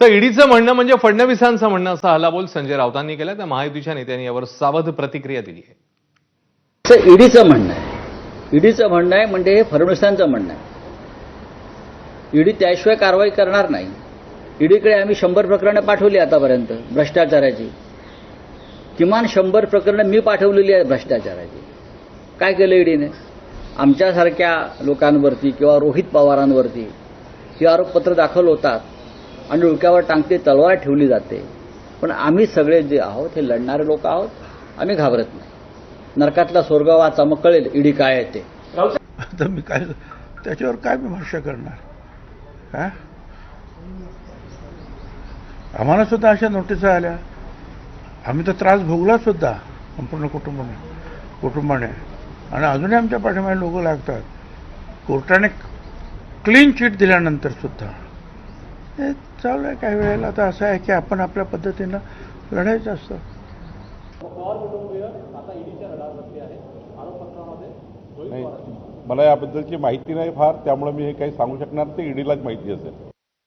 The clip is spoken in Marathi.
तर ईडीचं म्हणणं म्हणजे फडणवीसांचं म्हणणं असा हल्लाबोल संजय राऊतांनी केला तर महायुतीच्या नेत्यांनी यावर सावध प्रतिक्रिया दिली आहे. ईडीचं म्हणणं आहे. ईडीचं म्हणणं आहे म्हणजे हे फडणवीसांचं म्हणणं आहे. ईडी त्याशिवाय कारवाई करणार नाही. ईडीकडे आम्ही शंभर प्रकरणं पाठवली आतापर्यंत भ्रष्टाचाराची. किमान शंभर प्रकरणं मी पाठवलेली आहेत भ्रष्टाचाराची. काय केलं ईडीने? आमच्यासारख्या लोकांवरती किंवा रोहित पवारांवरती ही आरोपपत्र दाखल होतात. आणि डोक्यावर टांगते तलवार ठेवली जाते. पण आम्ही सगळे जे आहोत हे लढणारे लोक आहोत आम्ही घाबरत नाही. नरकातला स्वर्ग वाचा मग कळेल ईडी काय आहे ते. आता मी काय त्याच्यावर काय मी भाष्य करणार? हा? आम्हाला सुद्धा अशा नोटिसा आल्या. आम्ही तर त्रास भोगला सुद्धा संपूर्ण कुटुंबाने कुटुंबाने. आणि अजूनही आमच्या पाठीमागे लोक लागतात. कोर्टाने क्लीन चिट दिल्यानंतर सुद्धा. हे चालू आहे काही वेळेला आता असं आहे की आपण आपल्या पद्धतीनं लढायचं असतं. नाही मला याबद्दलची माहिती नाही फार त्यामुळे मी हे काही सांगू शकणार ते ईडीलाच माहिती असेल.